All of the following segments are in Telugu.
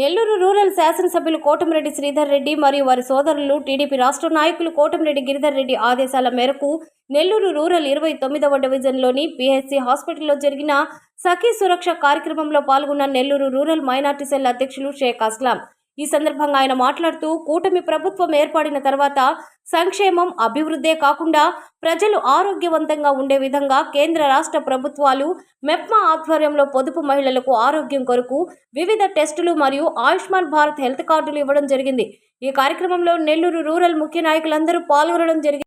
నెల్లూరు రూరల్ శాసనసభ్యులు కోటమిరెడ్డి శ్రీధర్ రెడ్డి మరియు వారి సోదరులు టీడీపీ రాష్ట్ర నాయకులు కోటమిరెడ్డి గిరిధర్ రెడ్డి ఆదేశాల మేరకు నెల్లూరు రూరల్ ఇరవై తొమ్మిదవ డివిజన్లోని పిహెచ్సి హాస్పిటల్లో జరిగిన సఖీ సురక్ష కార్యక్రమంలో పాల్గొన్న నెల్లూరు రూరల్ మైనార్టీ సెల్ అధ్యక్షులు షేక్ అస్లాం. ఈ సందర్భంగా ఆయన మాట్లాడుతూ కూటమి ప్రభుత్వం ఏర్పడిన తర్వాత సంక్షేమం అభివృద్ధే కాకుండా ప్రజలు ఆరోగ్యవంతంగా ఉండే విధంగా కేంద్ర రాష్ట్ర ప్రభుత్వాలు మెప్మా ఆధ్వర్యంలో పొదుపు మహిళలకు ఆరోగ్యం కొరకు వివిధ టెస్టులు మరియు ఆయుష్మాన్ భారత్ హెల్త్ కార్డులు ఇవ్వడం జరిగింది. ఈ కార్యక్రమంలో నెల్లూరు రూరల్ ముఖ్య నాయకులందరూ పాల్గొనడం జరిగింది.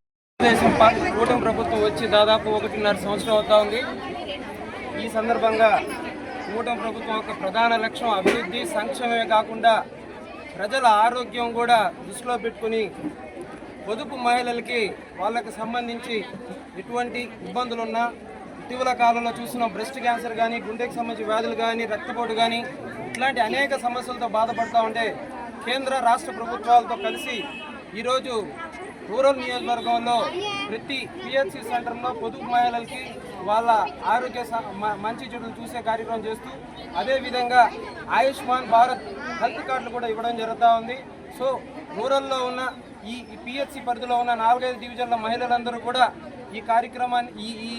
కూటమి ప్రభుత్వం వచ్చి దాదాపు ఒకటిన్నర సంవత్సరం అవుతా ఉంది. ఈ సందర్భంగా కూటమి ప్రభుత్వం యొక్క ప్రధాన లక్ష్యం అభివృద్ధి సంక్షేమమే కాకుండా ప్రజల ఆరోగ్యం కూడా దృష్టిలో పెట్టుకుని పొదుపు మహిళలకి వాళ్ళకి సంబంధించి ఎటువంటి ఇబ్బందులున్నా ఇటీవల కాలంలో చూసిన బ్రెస్ట్ క్యాన్సర్ కానీ గుండెకి సంబంధించి వ్యాధులు కానీ రక్తపోటు కానీ ఇట్లాంటి అనేక సమస్యలతో బాధపడుతూ ఉంటే కేంద్ర రాష్ట్ర ప్రభుత్వాలతో కలిసి ఈరోజు రూరల్ నియోజకవర్గంలో ప్రతి పిహెచ్సి సెంటర్లో పొదుపు మహిళలకి వాళ్ళ ఆరోగ్య స- మ- మంచి చెడులు చూసే కార్యక్రమం చేస్తూ అదేవిధంగా ఆయుష్మాన్ భారత్ హెల్త్ కార్డులు కూడా ఇవ్వడం జరుగుతూ ఉంది. సో రూరల్లో ఉన్న ఈ పిహెచ్సి పరిధిలో ఉన్న నాలుగైదు డివిజన్ల మహిళలందరూ కూడా ఈ కార్యక్రమాన్ని ఈ ఈ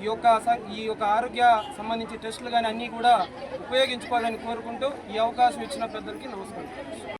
ఈ యొక్క ఈ యొక్క ఆరోగ్య సంబంధించి టెస్టులు కానీ అన్నీ కూడా ఉపయోగించుకోవాలని కోరుకుంటూ ఈ అవకాశం ఇచ్చిన పెద్దలకి నమస్కారం.